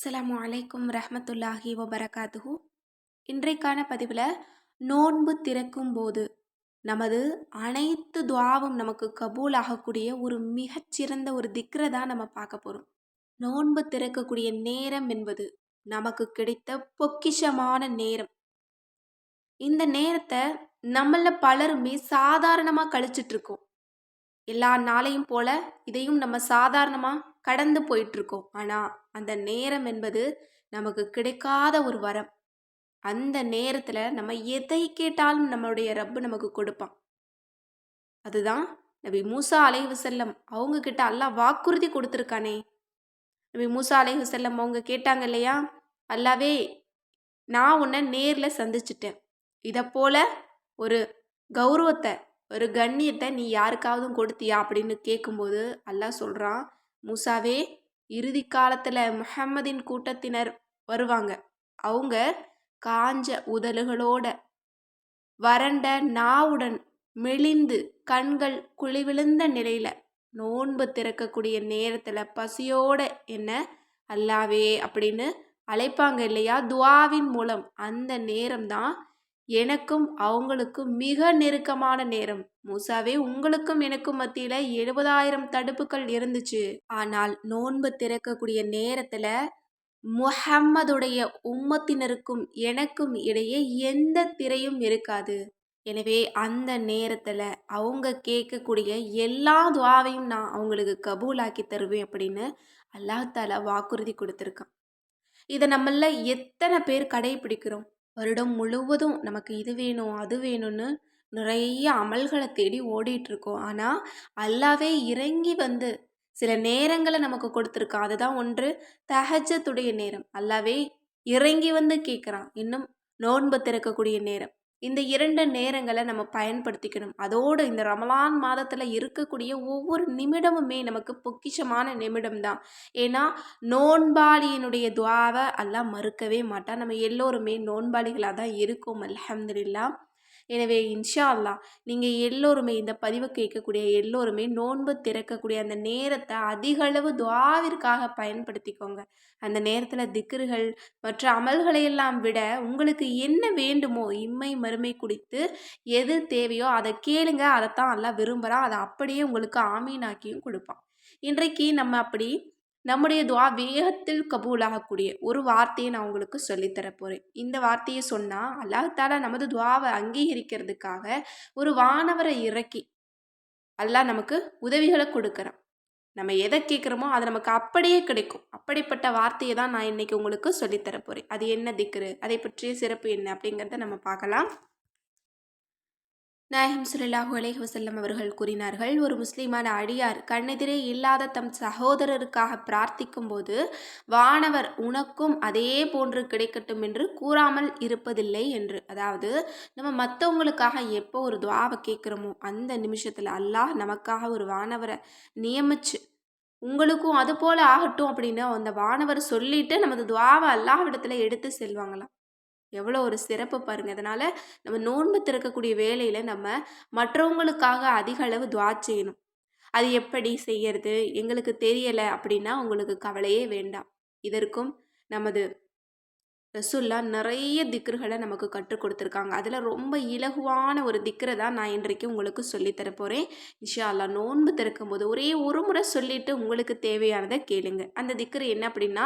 அஸ்லாம் அலைக்கும் ரஹமத்துல்லாஹி வபரகாத்துஹூ. இன்றைக்கான பதிவில் நோன்பு திறக்கும் போது நமது அனைத்து துவாவும் நமக்கு கபூல் ஆகக்கூடிய ஒரு மிகச்சிறந்த ஒரு திக்ரை தான் நம்ம பார்க்க போகிறோம் நோன்பு திறக்கக்கூடிய நேரம் என்பது நமக்கு கிடைத்த பொக்கிஷமான நேரம். இந்த நேரத்தை நம்மள பலருமே சாதாரணமாக கழிச்சிட்ருக்கோம் எல்லா நாளையும் போல இதையும் நம்ம சாதாரணமாக கடந்து போயிட்டுருக்கோம். ஆனால் அந்த நேரம் என்பது நமக்கு கிடைக்காத ஒரு வரம். அந்த நேரத்தில் நம்ம எதை கேட்டாலும் நம்மளுடைய ரப்பு நமக்கு கொடுப்பான். அதுதான் நபி மூசா அலைஹு செல்லம் அவங்க கிட்ட அல்லாஹ் வாக்குறுதி கொடுத்துருக்கானே. நபி மூசா அலைஹு செல்லம் அவங்க கேட்டாங்க இல்லையா? அல்லாவே நான் உன்னை நேரில் சந்திச்சிட்டேன். இதை போல ஒரு கௌரவத்தை ஒரு கண்ணியத்தை நீ யாருக்காவதும் கொடுத்தியா? அப்படின்னு கேட்கும்போது அல்லாஹ் சொல்கிறான் மூசாவே இறுதி காலத்தில் முஹம்மதின் கூட்டத்தினர் வருவாங்க. அவங்க காஞ்ச உதலுகளோட வறண்ட நாவுடன் மெலிந்து கண்கள் குழிவிழுந்த நிலையில நோன்பு திறக்கக்கூடிய நேரத்தில் பசியோட என்ன? அல்லாவே அப்படின்னு அழைப்பாங்க இல்லையா? துவாவின் மூலம் அந்த நேரம்தான் எனக்கும் அவங்களுக்கும் மிக நெருக்கமான நேரம். மூசாவே உங்களுக்கும் எனக்கும் மத்தியில எழுபதாயிரம் தடுப்புகள் இருந்துச்சு. ஆனால் நோன்பு திறக்கக்கூடிய நேரத்துல முஹம்மதுடைய உம்மத்தினருக்கும் எனக்கும் இடையே எந்த திரையும் இருக்காது. எனவே அந்த நேரத்தில் அவங்க கேட்கக்கூடிய எல்லா துவாவையும் நான் அவங்களுக்கு கபூலாக்கி தருவேன் அப்படின்னு அல்லாஹால வாக்குறுதி கொடுத்துருக்கான். இதை நம்மள எத்தனை பேர் கடைபிடிக்கிறோம்? வருடம் முழுவதும் நமக்கு இது வேணும் அது வேணும்னு நிறைய அமல்களை தேடி ஓடிட்டுருக்கோம். ஆனால் அல்லாவே இறங்கி வந்து சில நேரங்களை நமக்கு கொடுத்துருக்கான் அதுதான் ஒன்று தஹஜத்துடைய நேரம். அல்லாவே இறங்கி வந்து கேட்குறான். இன்னும் நோன்பு திறக்கக்கூடிய நேரம். இந்த இரண்டு நேரங்களை நம்ம பயன்படுத்திக்கணும். அதோடு இந்த ரமலான் மாதத்தில் இருக்கக்கூடிய ஒவ்வொரு நிமிடமுமே நமக்கு பொக்கிஷமான நிமிடம் தான் ஏன்னா நோன்பாளியினுடைய துவாவை எல்லாம் மறுக்கவே மாட்டான். நம்ம எல்லோருமே நோன்பாளிகளாக தான் இருக்கோம். அலமதுல்லா எனவே இன்ஷா அல்லா நீங்கள் எல்லோருமே இந்த பதிவு கேட்கக்கூடிய எல்லோருமே நோன்பு திறக்கக்கூடிய அந்த நேரத்தை அதிகளவு துவாவிற்காக பயன்படுத்திக்கோங்க. அந்த நேரத்தில் திக்ருகள் மற்ற அமல்களையெல்லாம் விட உங்களுக்கு என்ன வேண்டுமோ இம்மை மறுமை குடித்து எது தேவையோ அதை கேளுங்க அதைத்தான் எல்லாம் விரும்புகிறான் அதை அப்படியே உங்களுக்கு ஆமீனாக்கியும் கொடுப்பான். இன்றைக்கு நம்ம அப்படி நம்முடைய துவா வேகத்தில் கபூலாகக்கூடிய ஒரு வார்த்தையை நான் உங்களுக்கு சொல்லித்தர போகிறேன் இந்த வார்த்தையை சொன்னால் அல்லாஹால நமது துவாவை அங்கீகரிக்கிறதுக்காக ஒரு வானவரை இறக்கி அல்லாஹ் நமக்கு உதவிகளை கொடுக்குறான். நம்ம எதை கேட்குறோமோ அது நமக்கு அப்படியே கிடைக்கும். அப்படிப்பட்ட வார்த்தையை தான் நான் இன்றைக்கி உங்களுக்கு சொல்லித்தர போகிறேன் அது என்ன திக்ரு? அதை பற்றிய சிறப்பு என்ன? அப்படிங்கிறத நம்ம பார்க்கலாம். நாயகம் சுல்லாஹு அலேஹி வசல்லம் அவர்கள் கூறினார்கள் ஒரு முஸ்லீமான அடியார் கண்ணெதிரே இல்லாத தம் சகோதரருக்காக பிரார்த்திக்கும் போது வானவர் உனக்கும் அதே போன்று கிடைக்கட்டும் என்று கூறாமல் இருப்பதில்லை என்று. அதாவது நம்ம மற்றவங்களுக்காக எப்போ ஒரு துவாவை கேட்குறோமோ அந்த நிமிஷத்தில் அல்லாஹ் நமக்காக ஒரு வானவரை நியமிச்சு உங்களுக்கும் அது போல ஆகட்டும் அப்படின்னு அந்த வானவர் சொல்லிட்டு நமது துவாவை அல்லாஹ் அல்லாஹ்விடத்தில் எடுத்து செல்வாங்களாம். எவ்வளோ ஒரு சிறப்பு பாருங்கள் அதனால் நம்ம நோன்பு திறக்கக்கூடிய வேலையில் நம்ம மற்றவங்களுக்காக அதிக அளவு துவா செய்யணும். அது எப்படி செய்யறது? எங்களுக்கு தெரியலை அப்படின்னா உங்களுக்கு கவலையே வேண்டாம். இதற்கும் நமது ரசுல்லா நிறைய திக்ருகளை நமக்கு கற்றுக் கொடுத்துருக்காங்க. அதில் ரொம்ப இலகுவான ஒரு திக்ரை தான் நான் இன்றைக்கு உங்களுக்கு சொல்லித்தர போகிறேன் இஷா அல்லா நோன்பு திறக்கும் போது ஒரே ஒரு முறை சொல்லிட்டு உங்களுக்கு தேவையானதை கேளுங்க. அந்த திக்ரு என்ன அப்படின்னா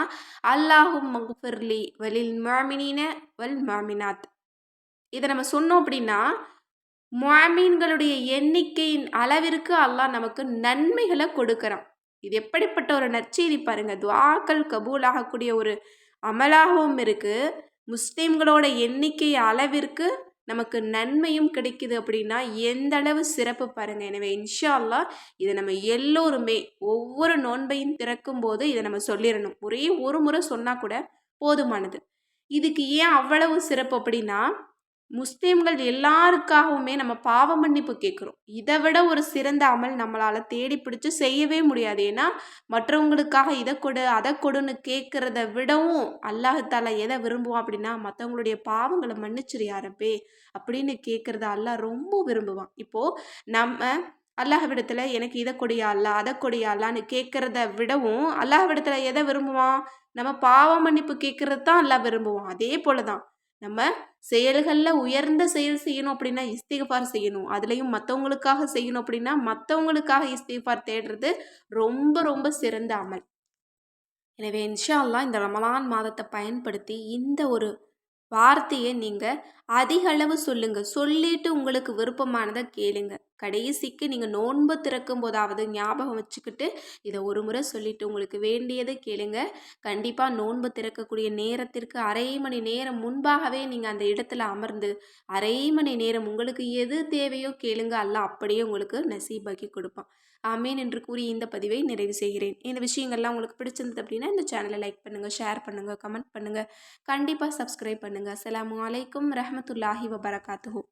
அல்லாஹும் மகுஃபர்லி வலில் மாமினின வல் மாமினாத் இதை நம்ம சொன்னோம் அப்படின்னா மாமீன்களுடைய எண்ணிக்கையின் அளவிற்கு அல்லாஹ் நமக்கு நன்மைகளை கொடுக்குறான். இது எப்படிப்பட்ட ஒரு நற்செய்தி பாருங்கள் துவாக்கள் கபூல் ஆகக்கூடிய ஒரு அமலாகவும் இருக்குது முஸ்லீம்களோட எண்ணிக்கை அளவிற்கு நமக்கு நன்மையும் கிடைக்குது அப்படின்னா எந்த அளவு சிறப்பு பாருங்கள் எனவே இன்ஷா அல்லா இதை நம்ம எல்லோருமே ஒவ்வொரு நோன்பையும் திறக்கும் போது இதை நம்ம சொல்லிடணும். ஒரே ஒரு முறை சொன்னால் கூட போதுமானது. இதுக்கு ஏன் அவ்வளவு சிறப்பு அப்படின்னா முஸ்லீம்கள் எல்லாருக்காகவுமே நம்ம பாவ மன்னிப்பு கேட்குறோம். இதை விட ஒரு சிறந்த அமல் நம்மளால் தேடி பிடிச்சி செய்யவே முடியாது. ஏன்னா மற்றவங்களுக்காக இதை கொடு அதை கொடுன்னு கேட்குறத விடவும் அல்லாஹால எதை விரும்புவோம் அப்படின்னா மற்றவங்களுடைய பாவங்களை மன்னிச்சிரு யாரப்பே அப்படின்னு கேட்குறத அல்லாஹ் ரொம்ப விரும்புவான். இப்போது நம்ம அல்லாஹ்விடத்தில் எனக்கு இதை கொடியா அல்ல அதை கொடியா அல்லான்னு கேட்குறத விடவும் அல்லாஹ்விடத்தில் எதை விரும்புவான்? நம்ம பாவ மன்னிப்பு கேட்குறது தான் எல்லாம் விரும்புவான். அதே போல தான் நம்ம செயல்களில் உயர்ந்த செயல் செய்யணும் அப்படின்னா இஸ்திகஃபார் செய்யணும். அதுலேயும் மற்றவங்களுக்காக செய்யணும் அப்படின்னா மற்றவங்களுக்காக இஸ்திகஃபார் தேடுறது ரொம்ப ரொம்ப சிறந்த அமல். எனவே இன்ஷா அல்லா இந்த ரமலான் மாதத்தை பயன்படுத்தி இந்த ஒரு வார்த்தையை நீங்கள் அதிக அளவு சொல்லுங்கள் சொல்லிட்டு உங்களுக்கு விருப்பமானதை கேளுங்க. கடைசிக்கு நீங்கள் நோன்பு திறக்கும் போதாவது ஞாபகம் வச்சுக்கிட்டு இதை ஒரு முறை சொல்லிட்டு உங்களுக்கு வேண்டியதை கேளுங்க. கண்டிப்பாக நோன்பு திறக்கக்கூடிய நேரத்திற்கு அரை மணி நேரம் முன்பாகவே நீங்கள் அந்த இடத்துல அமர்ந்து அரை மணி நேரம் உங்களுக்கு எது தேவையோ கேளுங்க. அல்ல அப்படியே உங்களுக்கு நசீபாக்கி கொடுப்பான். ஆமேன் என்று கூறி இந்த பதிவை நிறைவு செய்கிறேன். இந்த விஷயங்கள்லாம் உங்களுக்கு பிடிச்சிருந்தது அப்படின்னா இந்த சேனலை லைக் பண்ணுங்கள் ஷேர் பண்ணுங்கள் கமெண்ட் பண்ணுங்கள் கண்டிப்பாக சப்ஸ்கிரைப் பண்ணுங்கள் அஸ்ஸலாமு அலைக்கும் ரஹமத்துல்லாஹி வபரகாத்துஹூ.